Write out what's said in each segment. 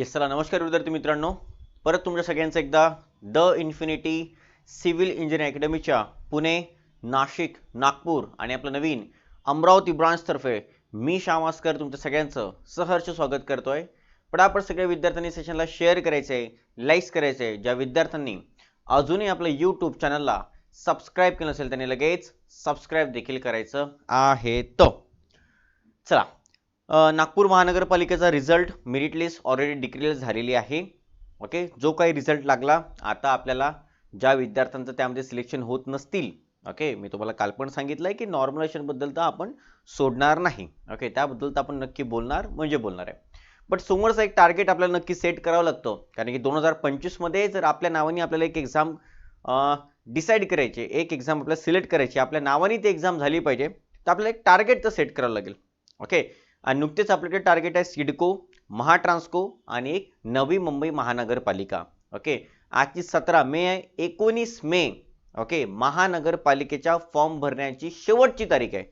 Yes चला नमस्कार विद्यार्थी मित्रांनो. परत तुमच्या सगळ्यांचं एकदा द इन्फिनिटी सिव्हिल इंजिनिअरिंग अकॅडमीच्या पुणे नाशिक नागपूर आणि आपलं नवीन अमरावती ब्रांचतर्फे मी श्यामास्कर तुमच्या सगळ्यांचं सहर्ष स्वागत करतोय. पटापट सगळ्या विद्यार्थ्यांनी सेशनला शेअर करायचं आहे लाईक्स करायचं आहे ज्या विद्यार्थ्यांनी अजूनही आपल्या यूट्यूब चॅनलला सबस्क्राईब केलं नसेल त्यांनी लगेच सबस्क्राईब देखील करायचं आहे. तो चला. Nagpur महानगरपालिकेचा result merit list already declare झालेली आहे. ओके? जो काही रिझल्ट लागला आता आपल्याला ज्या विद्यार्थ्यांचं त्यामध्ये सिलेक्शन होत नसतील ओके? मी तुम्हाला काल पण सांगितलं आहे की नॉर्मलायझेशनबद्दल तर आपण सोडणार नाही ओके? त्याबद्दल तर आपण नक्की बोलणार म्हणजे बोलणार आहे. बट समोरचं एक टार्गेट आपल्याला नक्की सेट करावं लागतं कारण की दोन हजार पंचवीसमध्ये जर आपल्या नावाने आपल्याला एक एक्झाम डिसाईड करायची एक एक्झाम आपल्याला सिलेक्ट करायची आपल्या नावाने ती एक्झाम झाली पाहिजे तर आपल्याला एक टार्गेट तर सेट करावं लागेल ओके? आणि नुकतेच आपल्याकडे टार्गेट आहे सिडको महाट्रान्सको आणि एक नवी मुंबई महानगरपालिका. ओके आजची सतरा मे आहे एकोणीस मे. ओके महानगरपालिकेच्या फॉर्म भरण्याची शेवटची तारीख आहे.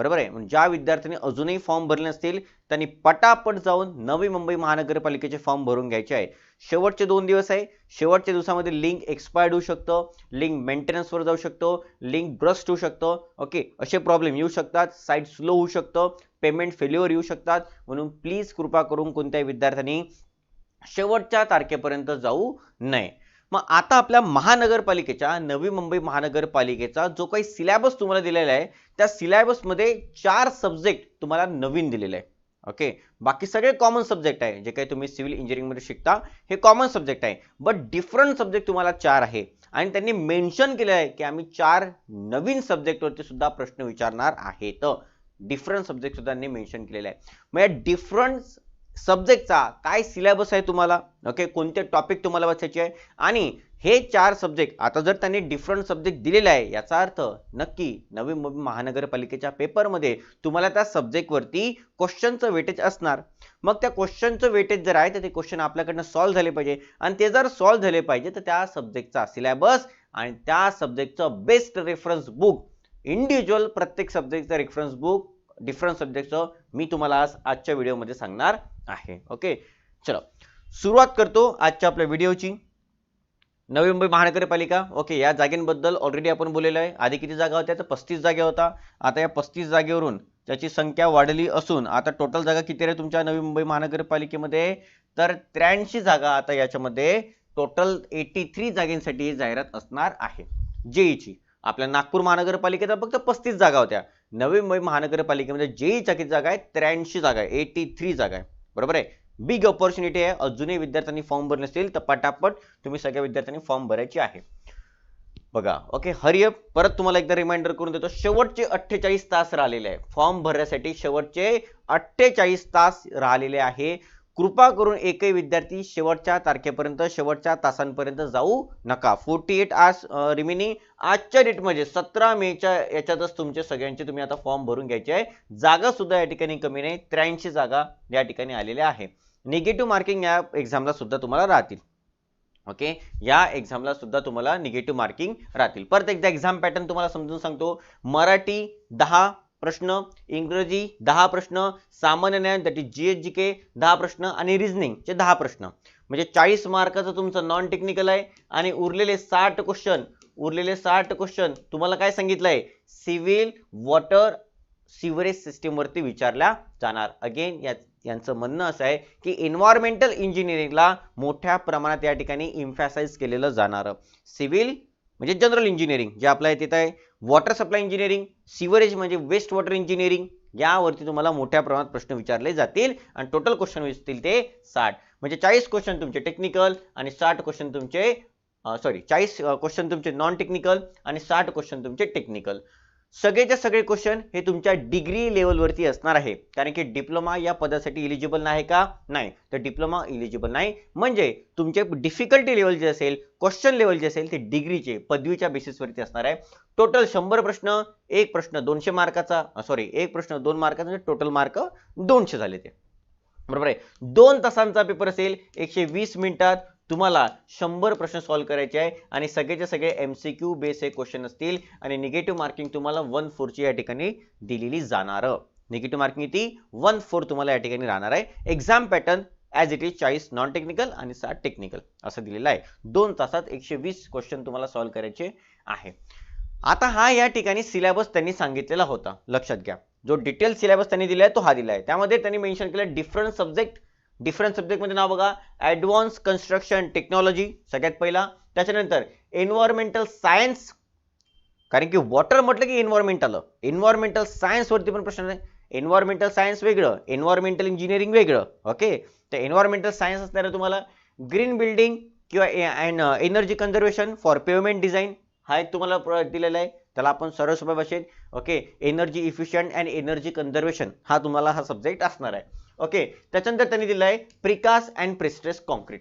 बरोबर आहे? म्हणजे ज्या विद्यार्थ्यांनी अजूनही फॉर्म भरले नसतील त्यांनी पटापट जाऊन नवी मुंबई महानगरपालिकेचे फॉर्म भरून घ्यायचे आहे शेवटचे दोन दिवस आहे. शेवटच्या दिवसामध्ये लिंक एक्सपायर्ड होऊ शकतं. लिंक मेंटेनन्सवर जाऊ शकतो. लिंक ब्रस्ट होऊ शकतं. ओके असे प्रॉब्लेम येऊ शकतात. साईट स्लो होऊ शकतं. पेमेंट फेल्युअर येऊ शकतात. म्हणून प्लीज कृपा करून कोणत्याही विद्यार्थ्यांनी शेवटच्या तारखेपर्यंत जाऊ नये. मग आता आपल्या महानगरपालिकेच्या नवी मुंबई महानगरपालिकेचा जो काही सिलॅबस तुम्हाला दिलेला आहे त्या सिलॅबसमध्ये चार सब्जेक्ट तुम्हाला नवीन दिलेले आहे. ओके बाकी सगळे कॉमन सब्जेक्ट आहे जे काही तुम्ही सिव्हिल इंजिनिअरिंगमध्ये शिकता हे कॉमन सब्जेक्ट आहे. बट डिफरंट सब्जेक्ट तुम्हाला चार आहे. आणि त्यांनी मेन्शन केलं आहे की आम्ही चार नवीन सब्जेक्टवरती सुद्धा प्रश्न विचारणार आहेत. डिफरंट सब्जेक्ट सुद्धा त्यांनी मेन्शन केलेलं आहे. मग या डिफरंट सब्जेक्टचा काय सिलेबस आहे तुम्हाला? ओके कोणते टॉपिक तुम्हाला वाचायचे आहे? आणि हे चार सब्जेक्ट आता जर त्यांनी डिफरंट सब्जेक्ट दिलेला आहे याचा अर्थ नक्की नवी मुंबई महानगरपालिकेच्या पेपरमध्ये तुम्हाला त्या सब्जेक्टवरती क्वेश्चनचं वेटेज असणार. मग त्या क्वेश्चनचं वेटेज जर आहे तर ते क्वेश्चन आपल्याकडनं सॉल्व्ह झाले पाहिजे. आणि ते जर सॉल्व्ह झाले पाहिजे तर त्या सब्जेक्टचा सिलेबस आणि त्या सब्जेक्टचं बेस्ट रेफरन्स बुक इंडिव्हिज्युअल प्रत्येक सब्जेक्टचं रेफरन्स बुक डिफरंट सब्जेक्टचं मी तुम्हाला आज आजच्या व्हिडिओमध्ये सांगणार आहे. ओके चलो. सुरुवात करतो आजच्या आपल्या व्हिडिओची नवी मुंबई महानगरपालिका. ओके या जागेंबद्दल ऑलरेडी आपण बोललेलो आहे. आधी किती जागा होत्या? तर पस्तीस जागा होता. आता या पस्तीस जागेवरून त्याची संख्या वाढली असून आता टोटल जागा किती आहे तुमच्या नवी मुंबई महानगरपालिकेमध्ये? तर त्र्याऐंशी जागा आता याच्यामध्ये टोटल एटी थ्री जागेंसाठी जाहिरात असणार आहे. जेईची. आपल्या नागपूर महानगरपालिकेत फक्त पस्तीस जागा होत्या. नवी मुंबई महानगरपालिकेमध्ये जेईच्या किती जागा आहे त्र्याऐंशी जागा आहे. एटी थ्री जागा आहे. बरोबर आहे? बिग ऑपॉर्च्युनिटी आहे. अजूनही विद्यार्थ्यांनी फॉर्म भरले असतील तर पटापट तुम्ही सगळ्या विद्यार्थ्यांनी फॉर्म भरायची आहे. बघा ओके हरिअप परत तुम्हाला एकदा रिमाइंडर करून देतो. शेवटचे अठ्ठेचाळीस तास राहिलेले आहे. फॉर्म भरण्यासाठी शेवटचे अठ्ठेचाळीस तास राहिलेले आहे. कृपा करून एकही विद्यार्थी शेवटच्या तारखेपर्यंत शेवटच्या तासांपर्यंत जाऊ नका. फोर्टी एट आवर्स रिमेनिंग आजच्या डेटमध्ये सतरा मेच्या याच्यातच तुमचे सगळ्यांचे तुम्ही आता फॉर्म भरून घ्यायचे आहे. जागा सुद्धा या ठिकाणी कमी नाही त्र्याऐंशी जागा या ठिकाणी आलेल्या आहे. निगेटिव्ह मार्किंग या एक्झामला सुद्धा तुम्हाला राहतील. ओके या एक्झामला सुद्धा तुम्हाला निगेटिव्ह मार्किंग राहतील. परत एकदा एक्झाम पॅटर्न तुम्हाला समजून सांगतो. मराठी दहा प्रश्न इंग्रजी दहा प्रश्न सामान्य ज्ञान that is G H G K दहा प्रश्न आणि रिझनिंगचे दहा प्रश्न. म्हणजे चाळीस मार्काचं तुमचं नॉन टेक्निकल आहे आणि उरलेले साठ क्वेश्चन उरलेले साठ क्वेश्चन तुम्हाला काय सांगितलंय? सिव्हिल वॉटर सिवरेज सिस्टीमवरती विचारल्या जाणार. अगेन या यांचं म्हणणं असं आहे की एन्व्हायरमेंटल इंजिनिअरिंगला मोठ्या प्रमाणात या ठिकाणी इम्फॅसाईज केलेलं जाणार. सिव्हिल म्हणजे जनरल इंजिनिअरिंग जे आपल्या तिथं आहे वॉटर सप्लाय इंजिनिअरिंग सिवरेज म्हणजे वेस्ट वॉटर इंजिनिअरिंग यावरती तुम्हाला मोठ्या प्रमाणात प्रश्न विचारले जातील. आणि टोटल क्वेश्चन असतील ते साठ. म्हणजे चाळीस क्वेश्चन तुमचे टेक्निकल आणि साठ क्वेश्चन तुमचे सॉरी चाळीस क्वेश्चन तुमचे नॉन टेक्निकल आणि साठ क्वेश्चन तुमचे टेक्निकल सगळेच्या सगळे क्वेश्चन हे तुमच्या डिग्री लेवलवरती असणार आहे. कारण की डिप्लोमा या पदासाठी इलिजिबल नाही का? नाही. तर डिप्लोमा इलिजिबल नाही. म्हणजे तुमचे डिफिकल्टी लेवल जे असेल क्वेश्चन लेवल जे असेल ते डिग्रीचे पदवीच्या बेसिसवरती असणार आहे. टोटल शंभर प्रश्न एक प्रश्न दोनशे मार्काचा सॉरी एक प्रश्न दोन मार्काचा म्हणजे टोटल मार्क दोनशे झाले ते. बरोबर आहे? दोन तासांचा पेपर असेल एकशे वीस मिनिटात तुम्हाला शंभर प्रश्न सॉल्व्ह करायचे आहे आणि सगळेचे सगळे एम सी क्यू बेस हे क्वेश्चन असतील आणि निगेटिव्ह मार्किंग तुम्हाला वन फोरची या ठिकाणी दिलेली जाणार. निगेटिव्ह मार्किंग किती? वन फोर तुम्हाला या ठिकाणी राहणार आहे. Exam pattern as it is चाळीस नॉन टेक्निकल आणि सात टेक्निकल असं दिलेलं आहे. दोन तासात एकशे वीस क्वेश्चन तुम्हाला सॉल्व्ह करायचे आहे. आता हा या ठिकाणी सिलेबस त्यांनी सांगितलेला होता. लक्षात घ्या. जो डिटेल सिलेबस त्यांनी दिलाय तो हा दिलाय. त्यामध्ये त्यांनी मेन्शन केलं डिफरंट सब्जेक्ट डिफरंट सब्जेक्टमध्ये नाव बघा. ऍडव्हान्स कन्स्ट्रक्शन टेक्नॉलॉजी सगळ्यात पहिला. त्याच्यानंतर एन्व्हायरमेंटल सायन्स कारण की वॉटर म्हटलं की एन्व्हायरमेंट आलं एन्व्हायरमेंटल सायन्सवरती पण प्रश्न आहे. एन्व्हायरमेंटल सायन्स वेगळं. एन्व्हायरमेंटल इंजिनिअरिंग वेगळं. ओके तर एन्व्हायरमेंटल सायन्स असणार आहे तुम्हाला ग्रीन बिल्डिंग किंवा and energy conservation for pavement design हा एक तुम्हाला प्र- दिलेला आहे. त्याला आपण सरळ सोप्या भाषेत okay energy efficient and energy conservation हा तुम्हाला हा सब्जेक्ट असणार आहे. ओके त्याच्यानंतर त्यांनी दिलं आहे प्रिकास अँड प्रेस्ट्रेस कॉन्क्रीट.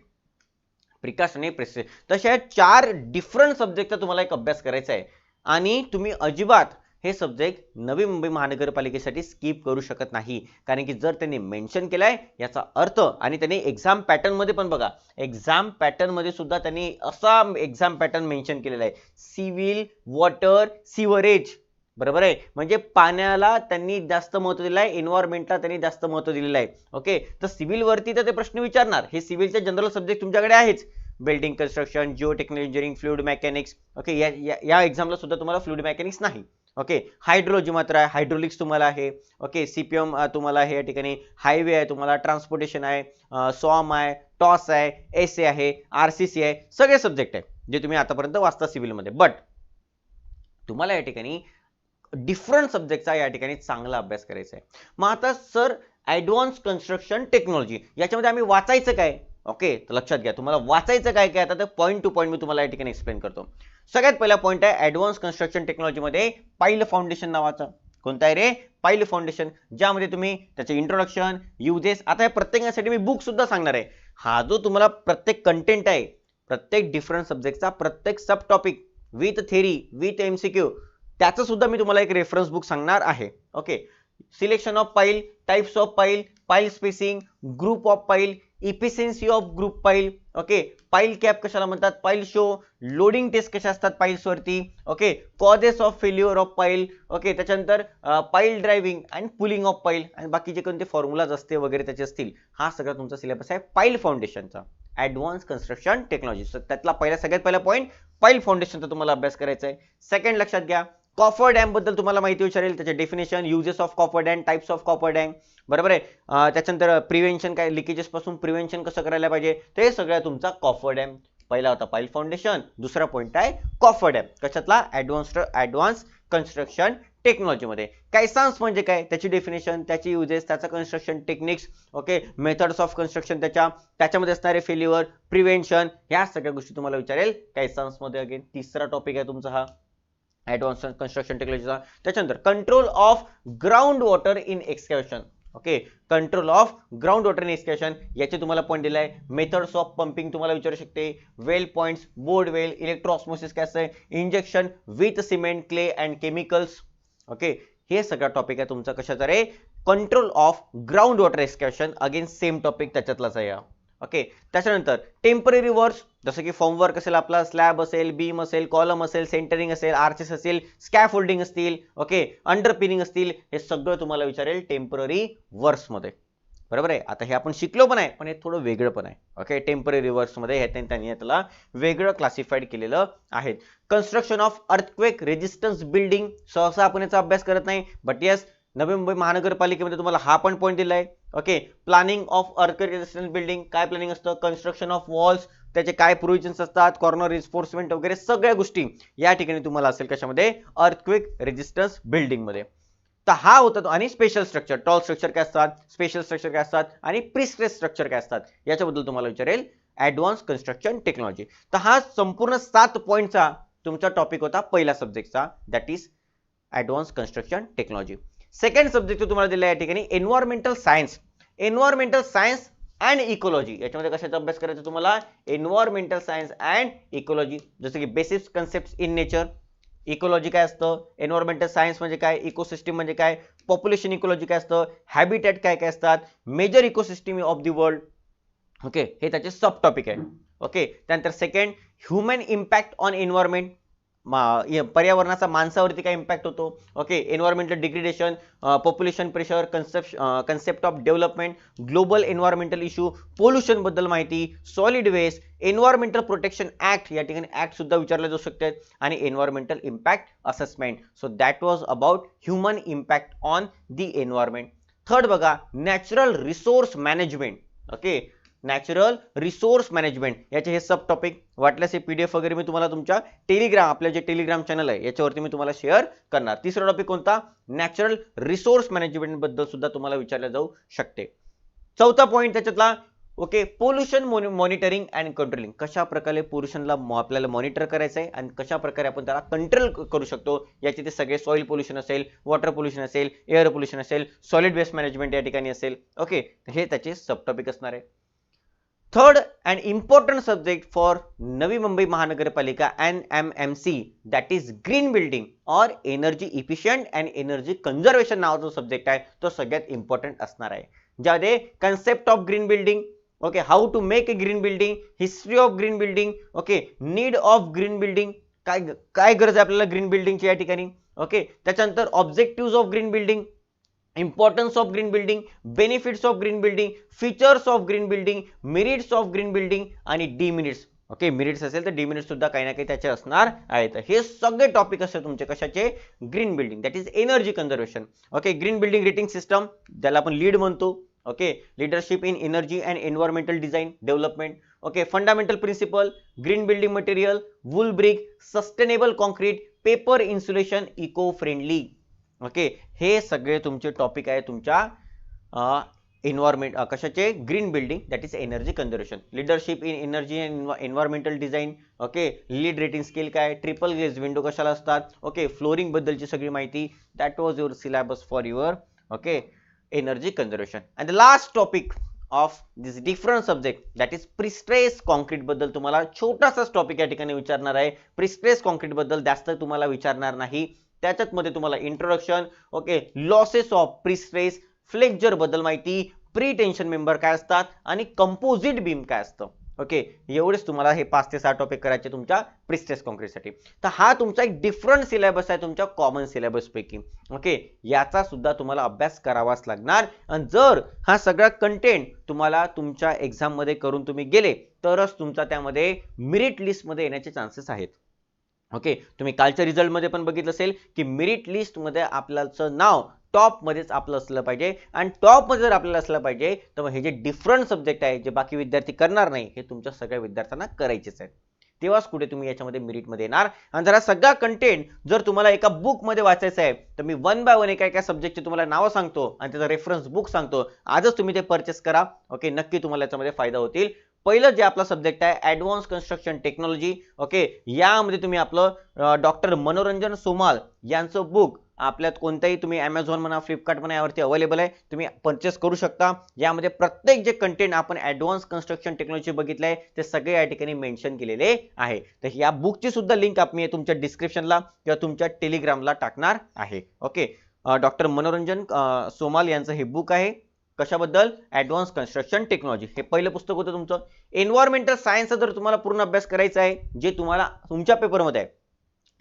प्रिकास आणि प्रेस्ट्रेस तशा चार डिफरंट सब्जेक्टचा तुम्हाला एक अभ्यास करायचा आहे. आणि तुम्ही अजिबात हे सब्जेक्ट नवी मुंबई महानगरपालिकेसाठी स्किप करू शकत नाही. कारण की जर त्यांनी मेन्शन केलाय याचा अर्थ आणि त्यांनी एक्झाम पॅटर्नमध्ये पण बघा एक्झाम पॅटर्नमध्ये सुद्धा त्यांनी असा एक्झाम पॅटर्न मेन्शन केलेला आहे. सिव्हिल वॉटर सिवरेज बरोबर आहे? म्हणजे पाण्याला त्यांनी जास्त महत्त्व दिलं आहे एन्व्हायरमेंटला त्यांनी जास्त महत्त्व दिलेलं आहे. ओके तर सिव्हिलवरती तर ते प्रश्न विचारणार. हे सिव्हिलचे जनरल सब्जेक्ट तुमच्याकडे आहेच. Building construction geo technology engineering fluid mechanics okay या या- या एक्झामला सुद्धा तुम्हाला फ्लुइड मेकॅनिक्स नाही. ओके हायड्रोलॉजी मात्र आहे. हायड्रोलिक्स तुम्हाला आहे. ओके सीपीएम तुम्हाला आहे या ठिकाणी. हायवे आहे तुम्हाला ट्रान्सपोर्टेशन आहे. सॉम आहे. टॉस आहे. एस ए आहे. आर सी सी आहे. सगळे सब्जेक्ट आहे जे तुम्ही आतापर्यंत वाचता सिव्हिलमध्ये बट तुम्हाला या ठिकाणी डिफरंट सब्जेक्टचा या ठिकाणी चांगला अभ्यास करायचा आहे. मग आता सर ऍडव्हान्स कन्स्ट्रक्शन टेक्नॉलॉजी याच्यामध्ये आम्ही वाचायचं काय? ओके तर लक्षात घ्या तुम्हाला वाचायचं काय काय आता तर पॉईंट टू पॉईंट मी तुम्हाला या ठिकाणी एक्सप्लेन करतो. सगळ्यात पहिला पॉईंट आहे ऍडव्हान्स कन्स्ट्रक्शन टेक्नॉलॉजीमध्ये पाईल फाउंडेशन नावाचं. कोणतं आहे रे? पाईल फाउंडेशन ज्यामध्ये तुम्ही त्याचे इंट्रोडक्शन युजेस आता या प्रत्येकासाठी मी बुक सुद्धा सांगणार आहे. हा जो तुम्हाला प्रत्येक कंटेंट आहे प्रत्येक डिफरंट सब्जेक्टचा प्रत्येक sub topic with theory with MCQ त्याचं सुद्धा मी तुम्हाला एक रेफरन्स बुक सांगणार आहे. Okay selection of pile types of pile pile spacing group of pile efficiency of group pile okay pile cap कशाला म्हणतात? पाईल शो लोडिंग टेस्ट कशा असतात पाईल्सवरती okay causes of failure of pile okay त्याच्यानंतर pile driving and pulling of पाईल आणि बाकीचे कोणते formulas असते वगैरे त्याचे असतील हा सगळा तुमचा सिलेबस आहे पाईल फाउंडेशनचा ॲडव्हान्स कन्स्ट्रक्शन टेक्नॉलॉजी त्यातला पहिला सगळ्यात पहिला पॉईंट पाईल फाउंडेशनचा तुम्हाला अभ्यास करायचा आहे. सेकंड लक्षात घ्या. कॉफर डॅमबद्दल तुम्हाला माहिती विचारेल. त्याचे definition uses of coffer dam types of coffer dam बरोबर आहे? त्याच्यानंतर प्रिव्हेन्शन काय लिकेजेस पासून प्रिव्हेन्शन कसं करायला पाहिजे? ते सगळं तुमचा कॉफर डॅम पहिला होता पाईल फाउंडेशन दुसरा पॉईंट आहे कॉफर डॅम कशातला? ऍडव्हान्स ऍडव्हान्स कन्स्ट्रक्शन टेक्नॉलॉजीमध्ये कायसान्स म्हणजे काय? त्याची डेफिनेशन त्याची युजेस त्याचा construction techniques okay methods of construction त्याच्या त्याच्यामध्ये असणारे फेल्युअर प्रिव्हेन्शन ह्या सगळ्या गोष्टी तुम्हाला विचारेल. काय सान्समध्ये अगेन तिसरा टॉपिक आहे तुमचा हा. ऍडव्हान्स कन्स्ट्रक्शन टेक्नॉलॉजीचा त्याच्यानंतर control of ground water in excavation okay control of ground water in excavation याचे तुम्हाला पॉईंट दिलाय. मेथड्स ऑफ पंपिंग तुम्हाला विचारू शकते. वेल पॉईंट्स बोर्ड वेल इलेक्ट्रोऑस्मोसिस काय असतं injection with cement clay and chemicals okay हे सगळा टॉपिक आहे तुमचा कशाचा रे? Control of ground water excavation again same topic त्याच्यातलाच आहे. ओके त्याच्यानंतर टेंपररी वर्क्स जसं की फॉर्मवर्क असेल आपला स्लॅब असेल बीम असेल कॉलम असेल सेंटरिंग असेल आर्चेस असेल स्कॅफोल्डिंग असतील ओके अंडरपिनिंग असतील हे सगळं तुम्हाला विचारेल टेंपररी वर्क्समध्ये बरोबर आहे? आता हे आपण शिकलो पण आहे पण हे थोडं वेगळं पण आहे. ओके टेंपररी वर्क्समध्ये हे त्यांनी त्यांनी त्याला वेगळं क्लासिफाईड केलेलं आहे construction of earthquake resistance building सहसा आपण याचा अभ्यास करत नाही बट येस नवी मुंबई महानगरपालिकेमध्ये तुम्हाला हा पण पॉईंट दिलाय. Okay planning of earthquake building काय प्लॅनिंग असतं? कन्स्ट्रक्शन ऑफ वॉल्स त्याचे काय प्रोव्हिजन्स असतात? कॉर्नर रिन्फोर्समेंट वगैरे सगळ्या गोष्टी या ठिकाणी तुम्हाला असेल कशामध्ये? अर्थक्विक रेजिस्टन्स बिल्डिंगमध्ये तर हा होता तो. आणि स्पेशल स्ट्रक्चर टॉल स्ट्रक्चर काय असतात? स्पेशल स्ट्रक्चर काय असतात? आणि प्रिस्क्रेस स्ट्रक्चर काय असतात? याच्याबद्दल तुम्हाला विचारेल. ऍडव्हान्स कन्स्ट्रक्शन टेक्नॉलॉजी तर हा संपूर्ण सात पॉईंटचा तुमचा टॉपिक होता पहिला सब्जेक्टचा that is advance construction technology second subject तुम्हाला दिला या ठिकाणी environmental science environmental science and ecology याच्यामध्ये कशाचा अभ्यास करायचा तुम्हाला? एन्व्हायरमेंटल सायन्स अँड इकोलॉजी जसं की basic concept in nature ecology काय असतं? एन्व्हायरमेंटल सायन्स म्हणजे काय? इकोसिस्टीम म्हणजे काय? पॉप्युलेशन इकोलॉजी काय असतं? हॅबिटॅट काय काय असतात? Major ecosystem of the world okay हे त्याचे सब टॉपिक आहे. ओके त्यानंतर second human impact on environment पर्यावरणाचा माणसावरती काय इम्पॅक्ट होतो? Okay environmental degradation population pressure concept concept of development global environmental issue पोल्युशनबद्दल माहिती solid waste environmental protection act या ठिकाणी ॲक्ट सुद्धा विचारले जाऊ शकते आणि environmental impact assessment so that was about human impact on the environment third बघा natural resource management okay natural resource management याचे हे सब टॉपिक वाटल्यास हे एफ वगैरे मी तुम्हाला तुमच्या टेलिग्राम आपल्या जे टेलिग्राम चॅनल आहे याच्यावरती मी तुम्हाला शेअर करणार. तिसरा टॉपिक कोणता? नॅचरल रिसोर्स मॅनेजमेंटबद्दल सुद्धा तुम्हाला विचारलं जाऊ शकते. चौथा पॉईंट त्याच्यातला okay pollution monitoring and controlling कशा प्रकारे पोल्युशनला आपल्याला मॉनिटर करायचं आहे आणि कशा प्रकारे आपण त्याला कंट्रोल करू शकतो? याचे ते सगळे सॉइल पोल्युशन असेल वॉटर पोल्युशन असेल एअर पोल्युशन असेल सॉलिड वेस्ट मॅनेजमेंट या ठिकाणी असेल. ओके हे त्याचे सब टॉपिक असणार आहे. Third and important subject for Navi Mumbai Mahanagarpalika N M M C that is green building or energy efficient and energy conservation नावाचा सब्जेक्ट आहे तो सगळ्यात इम्पॉर्टंट असणार आहे. ज्यामध्ये concept of green building okay how to make a green building history of green building okay need of green building काय काय गरज आहे आपल्याला ग्रीन बिल्डिंगची या ठिकाणी? ओके त्याच्यानंतर objective of green building importance of green building benefits of green building features of green building merits of green building आणि demerits okay merits असेल तर डिमिनिट्स सुद्धा काही ना काही त्याचे असणार आहेत. हे सगळे टॉपिक असतात तुमचे कशाचे? Green building that is energy conservation okay green building rating system ज्याला आपण लीड म्हणतो. Okay leadership in energy and environmental design development okay fundamental principle green building material wool brick sustainable concrete paper insulation eco friendly okay हे सगळे तुमचे topic आहे तुमच्या environment कशाचे? Green building that is energy conservation leadership in energy and environmental design okay LEED rating skill काय? Triple glaze window कशाला असतात? Okay फ्लोरिंगबद्दलची सगळी माहिती that was your syllabus for your okay energy conservation and the last topic of this different subject that is prestress कॉन्क्रीटबद्दल तुम्हाला छोटासाच topic या ठिकाणी विचारणार आहे. प्रिस्ट्रेस कॉन्क्रीटबद्दल जास्त तुम्हाला विचारणार नाही. त्याच्यात मध्ये तुम्हाला introduction okay losses of prestress फ्लेक्चरबद्दल माहिती प्री टेन्शन मेंबर काय असतात आणि कंपोजिट बीम काय असतं. ओके एवढेच तुम्हाला हे पाच ते सहा टॉपिक करायचे तुमच्या प्रिस्टेस कॉन्क्रीटसाठी तर हा तुमचा एक डिफरंट सिलेबस आहे तुमच्या कॉमन सिलेबस पैकी. ओके याचा सुद्धा तुम्हाला अभ्यास करावाच लागणार. आणि जर हा सगळा कंटेंट तुम्हाला तुमच्या एक्झाममध्ये करून तुम्ही गेले तरच तुमचा त्यामध्ये मेरिट लिस्टमध्ये येण्याचे चान्सेस आहेत. ओके? तुम्ही कालच्या रिझल्टमध्ये पण बघितलं असेल की मेरिट लिस्टमध्ये आपल्याचं नाव टॉपमध्येच आपलं असलं पाहिजे. आणि टॉपमध्ये जर आपल्याला असलं पाहिजे तर मग हे जे डिफरंट सब्जेक्ट आहे जे बाकी विद्यार्थी करणार नाही हे तुमच्या सगळ्या विद्यार्थ्यांना करायचेच आहे तेव्हाच कुठे तुम्ही याच्यामध्ये मेरिटमध्ये येणार? आणि जरा सगळा कंटेंट जर तुम्हाला एका बुकमध्ये वाचायचं आहे तर मी वन बाय वन एका एका सब्जेक्टचे तुम्हाला नावं सांगतो आणि त्याचा रेफरन्स बुक सांगतो. आजच तुम्ही ते परचेस करा. ओके? नक्की तुम्हाला याच्यामध्ये फायदा होतील. पहिलं जे आपला सब्जेक्ट आहे ऍडव्हान्स कन्स्ट्रक्शन टेक्नॉलॉजी ओके यामध्ये तुम्ही आपलं डॉक्टर मनोरंजन सोमाल यांचं बुक आपल्यात कोणताही तुम्ही ॲमेझॉन म्हणा फ्लिपकार्ट म्हणा यावरती अवेलेबल आहे. तुम्ही परचेस करू शकता. यामध्ये प्रत्येक जे कंटेंट आपण ऍडव्हान्स कन्स्ट्रक्शन टेक्नॉलॉजी बघितलं आहे ते सगळे या ठिकाणी मेन्शन केलेले आहे. तर या बुकची सुद्धा लिंक आपण तुमच्या डिस्क्रिप्शनला किंवा तुमच्या टेलिग्रामला टाकणार आहे. ओके डॉक्टर मनोरंजन सोमाल यांचं हे बुक आहे. कशाबद्दल? ऍडव्हान्स कन्स्ट्रक्शन टेक्नॉलॉजी हे पहिलं पुस्तक होतं तुमचं. एन्व्हायरमेंटल सायन्सचा जर तुम्हाला पूर्ण अभ्यास करायचा आहे जे तुम्हाला तुमच्या पेपरमध्ये आहे.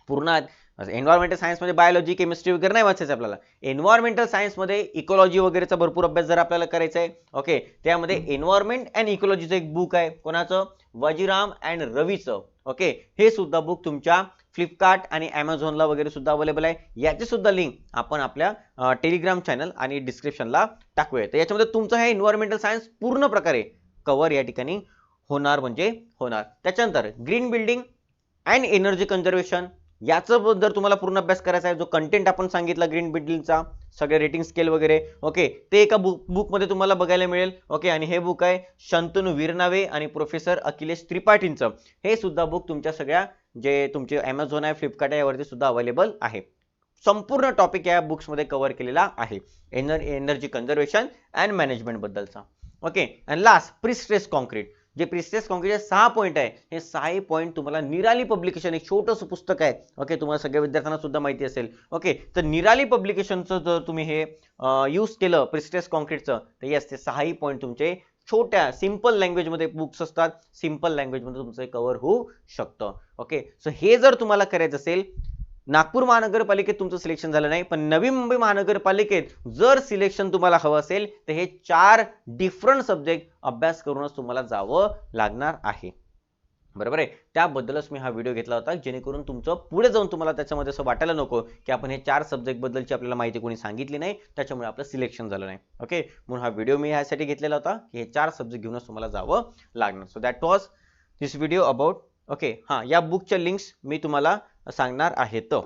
पूर्ण एन्व्हायरमेंटल सायन्समध्ये बायोलॉजी केमिस्ट्री वगैरे नाही वाचायचं आपल्याला. एन्व्हायरमेंटल सायन्समध्ये इकॉलॉजी वगैरेचा भरपूर अभ्यास जर आपल्याला करायचा आहे ओके त्यामध्ये एन्व्हायरमेंट अँड इकॉलॉजीचं एक बुक आहे. कोणाचं? वजीराम अँड रवीचं. ओके हे सुद्धा बुक तुमच्या फ्लिपकार्ट आणि अमेझॉनला वगैरे सुद्धा अवेलेबल आहे. याची सुद्धा लिंक आपण आपल्या टेलिग्राम चॅनल आणि डिस्क्रिप्शनला टाकूया. तर याच्यामध्ये तुमचं हे एन्व्हायरमेंटल सायन्स पूर्ण प्रकारे कव्हर या ठिकाणी होणार म्हणजे होणार. त्याच्यानंतर green building and energy conservation याचं जर तुम्हाला पूर्ण अभ्यास करायचा आहे जो कंटेंट आपण सांगितला ग्रीन बिल्डिंगचा सगळे रेटिंग स्केल वगैरे ओके ते एका बुक बुकमध्ये तुम्हाला बघायला मिळेल ओके आणि हे बुक आहे शंतनू वीरनावे आणि प्रोफेसर अखिलेश त्रिपाठींचं. हे सुद्धा बुक तुमच्या सगळ्या जे तुमचे ॲमेझॉन आहे फ्लिपकार्ट आहे यावरती सुद्धा अवेलेबल आहे. संपूर्ण टॉपिक या बुक्समध्ये कव्हर केलेला आहे. एनर energy conservation and मॅनेजमेंटबद्दलचा okay and last prestressed concrete जे प्रिस्टेस कॉन्क्रीटचे सहा पॉईंट आहे हे सहाही पॉईंट तुम्हाला निराली पब्लिकेशन एक छोटंसं पुस्तक आहे. ओके तुम्हाला सगळ्या विद्यार्थ्यांना सुद्धा माहिती असेल. ओके तर निराली पब्लिकेशनचं जर तुम्ही हे यूज केलं प्रिस्टेस कॉन्क्रीटचं तर येस ते सहाही पॉईंट तुमचे छोट्या सिंपल लँग्वेजमध्ये बुक्स असतात. सिंपल लँग्वेजमध्ये तुमचं कव्हर होऊ शकतं. ओके सो हे जर तुम्हाला करायचं असेल नागपूर महानगरपालिकेत तुमचं सिलेक्शन झालं नाही पण नवी मुंबई महानगरपालिकेत जर सिलेक्शन तुम्हाला हवं असेल तर हे चार डिफरंट सब्जेक्ट अभ्यास करूनच तुम्हाला जावं लागणार आहे. बरोबर आहे? त्याबद्दलच मी हा व्हिडिओ घेतला होता जेणेकरून तुमचं पुढे जाऊन तुम्हाला त्याच्यामध्ये असं वाटायला नको की आपण हे चार सब्जेक्ट बद्दलची आपल्याला माहिती कोणी सांगितली नाही त्याच्यामुळे आपलं सिलेक्शन झालं नाही. ओके म्हणून हा व्हिडिओ मी ह्यासाठी घेतलेला होता की हे चार सब्जेक्ट घेऊनच तुम्हाला जावं लागणार. So that was this video about okay हां या बुकच्या लिंक्स मी तुम्हाला सांगणार आहे तर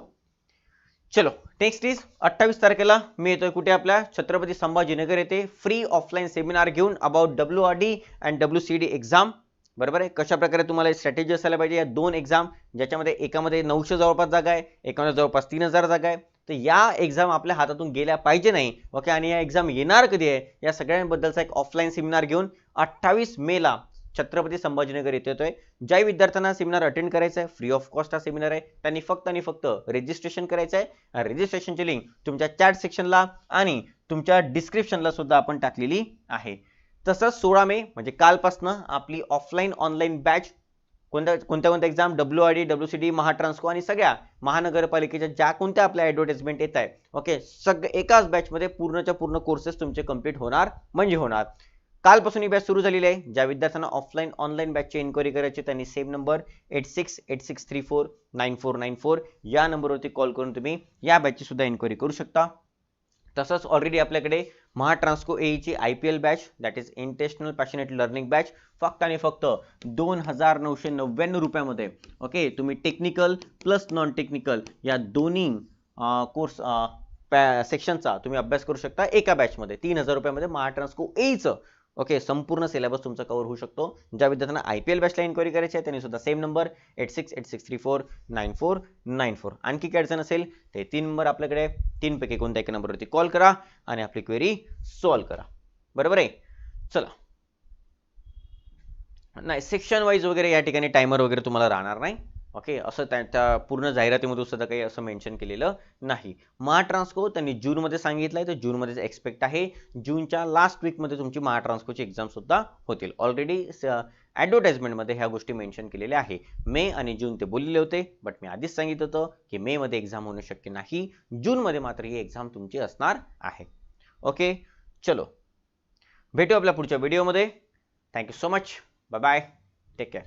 चलो नेक्स्ट इज अठ्ठावीस तारखेला मी येतोय कुठे आपल्या? छत्रपती संभाजीनगर येथे फ्री ऑफलाईन सेमिनार घेऊन about W R D and W C D exam बरोबर आहे? कशा प्रकारे तुम्हाला स्ट्रॅटेजी असायला पाहिजे? या दोन एक्झाम ज्याच्यामध्ये एकामध्ये नऊशे जवळपास जागा आहे एकामध्ये जवळपास तीन हजार जागा आहे. तर या एक्झाम आपल्या हातातून गेल्या पाहिजे नाही. ओके आणि या एक्झाम येणार कधी आहे? या सगळ्यांबद्दलचा एक ऑफलाईन सेमिनार घेऊन अठ्ठावीस मेला छत्रपती संभाजीनगर येथे येतोय. ज्या विद्यार्थ्यांना सेमिनार अटेंड करायचा आहे फ्री ऑफ कॉस्ट हा सेमिनार आहे. त्यांनी फक्त आणि फक्त रजिस्ट्रेशन करायचं आहे रजिस्ट्रेशनची लिंक तुमच्या चॅट सेक्शनला आणि तुमच्या डिस्क्रिप्शनला सुद्धा आपण टाकलेली आहे. तसंच सोळा मे म्हणजे कालपासनं आपली ऑफलाईन ऑनलाईन बॅच कोणत्या कोणत्या कोणत्या exam W I D W C D Mahatransco आणि सगळ्या महानगरपालिकेच्या ज्या कोणत्या आपल्या ॲडव्हर्टाइजमेंट येत आहे ओके सग एकाच बॅचमध्ये पूर्णच्या पूर्ण कोर्सेस तुमचे कंप्लीट होणार म्हणजे होणार. कालपासून ही बॅच सुरू झालेली आहे. ज्या विद्यार्थ्यांना ऑफलाईन ऑनलाईन बॅचची इन्क्वायरी करायची त्यांनी same number eight six eight six three four nine four nine four या नंबरवरती कॉल करून तुम्ही या बॅचची सुद्धा इन्क्वायरी करू शकता. तसंच ऑलरेडी आपल्याकडे Mahatransco एईची I P L batch that is international passionate learning batch फक्त आणि फक्त दोन हजार नऊशे नव्याण्णव रुपयामध्ये. ओके तुम्ही टेक्निकल प्लस नॉन टेक्निकल या दोन्ही कोर्स सेक्शनचा तुम्ही अभ्यास करू शकता एका बॅचमध्ये तीन हजार रुपयामध्ये महाट्रान्सको एईचं ओके संपूर्ण सिलेबस तुमचा कव्हर होऊ शकतो. ज्या विद्यार्थ्यांना आय पी एल बॅचला इन्क्वायरी करायची आहे त्यांनी सुद्धा same number eight six eight six three four nine four nine four आणखी काय अडचण असेल ते तीन नंबर आपल्याकडे. तीनपैकी कोणत्या एका नंबरवरती कॉल करा आणि आपली क्वेरी सॉल्व्ह करा. बरोबर आहे? चला. नाही सेक्शन वाईज वगैरे या ठिकाणी टायमर वगैरे तुम्हाला राहणार नाही. ओके असं त्या त्या पूर्ण जाहिरातीमधून सुद्धा काही असं मेन्शन केलेलं नाही. महाट्रान्सको त्यांनी जूनमध्ये सांगितलं आहे तर जूनमध्येच एक्सपेक्ट आहे. जूनच्या लास्ट वीकमध्ये तुमची महाट्रान्सकोची एक्झाम सुद्धा होतील. ऑलरेडी ॲडव्हर्टाइजमेंटमध्ये ह्या गोष्टी मेन्शन केलेल्या आहे. मे आणि जून ते बोललेले होते बट मी आधीच सांगितलं होतं की मेमध्ये एक्झाम होणं शक्य नाही. जूनमध्ये मात्र ही एक्झाम तुमची असणार आहे. ओके चलो. भेटू आपल्या पुढच्या व्हिडिओमध्ये thank you so much bye bye take care